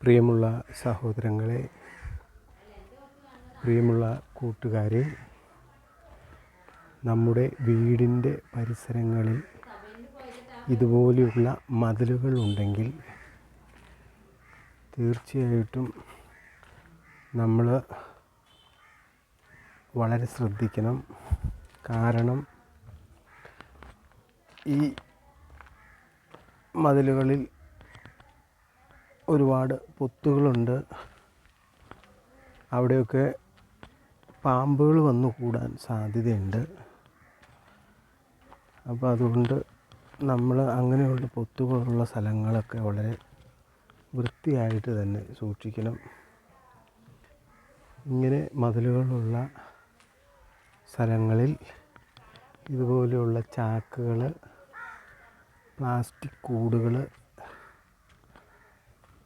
പ്രിയമുള്ള സഹോദരങ്ങളെ പ്രിയമുള്ള കൂട്ടുകാരെ നമ്മുടെ വീടിന്റെ പരിസരങ്ങളിൽ ഇതുപോലെയുള്ള മതിലുകൾ ഉണ്ടെങ്കിൽ തീർച്ചയായിട്ടും നമ്മൾ വളരെ ശ്രദ്ധിക്കണം. കാരണം ഈ മതിലുകളിൽ ഒരുപാട് പൊത്തുകളുണ്ട്. അവിടെയൊക്കെ പാമ്പുകൾ വന്നു കൂടാൻ സാധ്യതയുണ്ട്. അപ്പോൾ അതുകൊണ്ട് നമ്മൾ അങ്ങനെയുള്ള പൊത്തുകളുള്ള സ്ഥലങ്ങളൊക്കെ വളരെ വൃത്തിയായിട്ട് തന്നെ സൂക്ഷിക്കണം. ഇങ്ങനെ മതിലുകളുള്ള സ്ഥലങ്ങളിൽ ഇതുപോലെയുള്ള ചാക്കുകൾ പ്ലാസ്റ്റിക് കൂടുകൾ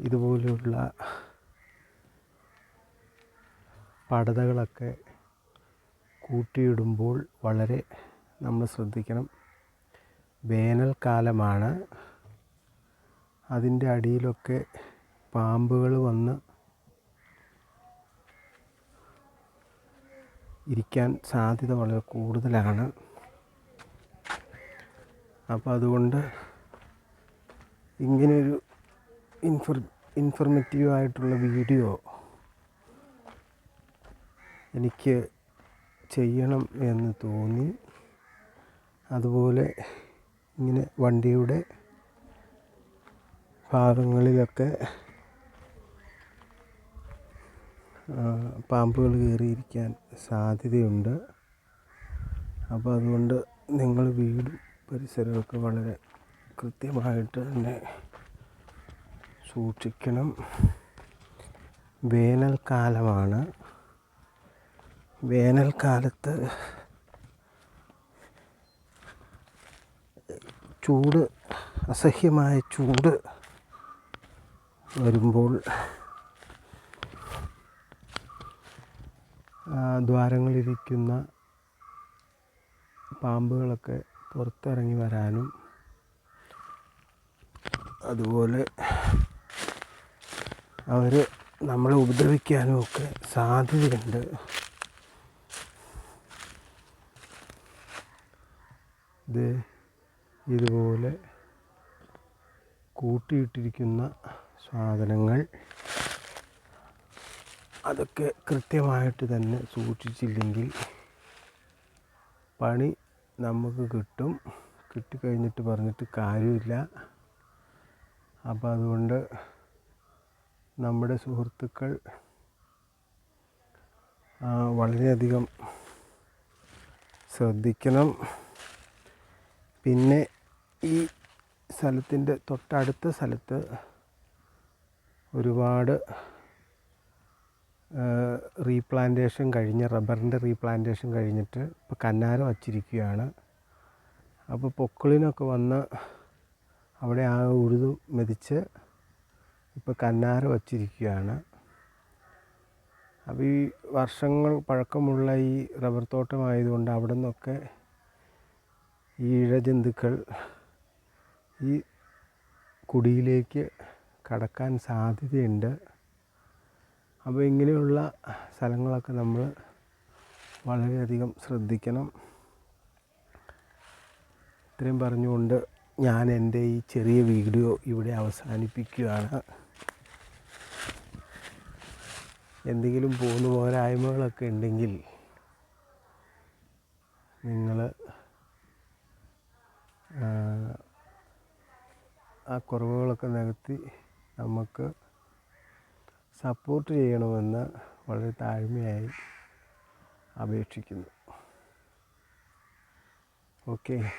ഇതുപോലെയുള്ള പടതകളൊക്കെ കൂട്ടിയിടുമ്പോൾ വളരെ നമ്മൾ ശ്രദ്ധിക്കണം. വേനൽക്കാലമാണ്. അതിന്റെ അടിയിലൊക്കെ പാമ്പുകൾ വന്ന് ഇരിക്കാൻ സാധ്യത വളരെ കൂടുതലാണ്. അപ്പോൾ അതുകൊണ്ട് ഇങ്ങനെയൊരു ഇൻഫർ ഇൻഫർമേറ്റീവ് ആയിട്ടുള്ള വീഡിയോ എനിക്ക് ചെയ്യണം എന്ന് തോന്നി. അതുപോലെ ഇങ്ങനെ വണ്ടിയുടെ ഭാഗങ്ങളിലൊക്കെ പാമ്പുകൾ കയറിയിരിക്കാൻ സാധ്യതയുണ്ട്. അപ്പോൾ അതുകൊണ്ട് നിങ്ങൾ വീടും പരിസരമൊക്കെ വളരെ കൃത്യമായിട്ട് തന്നെ സൂക്ഷിക്കണം. വേനൽക്കാലമാണ്. വേനൽക്കാലത്ത് ചൂട് അസഹ്യമായ ചൂട് വരുമ്പോൾ ദ്വാരങ്ങളിരിക്കുന്ന പാമ്പുകളൊക്കെ പുറത്തിറങ്ങി വരാനും അതുപോലെ അവർ നമ്മളെ ഉപദ്രവിക്കാനും ഒക്കെ സാധ്യതയുണ്ട്. ഇത് ഇതുപോലെ കൂട്ടിയിട്ടിരിക്കുന്ന സാധനങ്ങൾ അതൊക്കെ കൃത്യമായിട്ട് തന്നെ സൂക്ഷിച്ചില്ലെങ്കിൽ പണി നമുക്ക് കിട്ടും. കിട്ടിക്കഴിഞ്ഞിട്ട് പറഞ്ഞിട്ട് കാര്യമില്ല. അപ്പോൾ അതുകൊണ്ട് നമ്മുടെ സുഹൃത്തുക്കൾ വളരെയധികം ശ്രദ്ധിക്കണം. പിന്നെ ഈ സ്ഥലത്തിന്റെ തൊട്ടടുത്ത സ്ഥലത്ത് ഒരുപാട് റീപ്ലാന്റേഷൻ കഴിഞ്ഞ് റബ്ബറിന്റെ റീപ്ലാന്റേഷൻ കഴിഞ്ഞിട്ട് ഇപ്പോൾ കന്നാര വച്ചിരിക്കുകയാണ്. അപ്പോൾ പൊക്കിളിനൊക്കെ വന്ന് അവിടെ ആ ഉഴുതു മെതിച്ച് ഇപ്പോൾ കന്നാര വച്ചിരിക്കുകയാണ്. അപ്പോൾ ഈ വർഷങ്ങൾ പഴക്കമുള്ള ഈ റബ്ബർ തോട്ടമായതുകൊണ്ട് അവിടെ നിന്നൊക്കെ ഈ ഇഴജന്തുക്കൾ ഈ കുടിയിലേക്ക് കടക്കാൻ സാധ്യതയുണ്ട്. അപ്പോൾ ഇങ്ങനെയുള്ള സ്ഥലങ്ങളൊക്കെ നമ്മൾ വളരെയധികം ശ്രദ്ധിക്കണം. ഇത്രയും പറഞ്ഞുകൊണ്ട് ഞാൻ എന്റെ ഈ ചെറിയ വീഡിയോ ഇവിടെ അവസാനിപ്പിക്കുകയാണ്. എന്തെങ്കിലും പോന്നു പോരായ്മകളൊക്കെ ഉണ്ടെങ്കിൽ നിങ്ങൾ ആ കുറവുകളൊക്കെ നികത്തി നമുക്ക് സപ്പോർട്ട് ചെയ്യണമെന്ന് വളരെ താഴ്മയായി അപേക്ഷിക്കുന്നു. ഓക്കെ.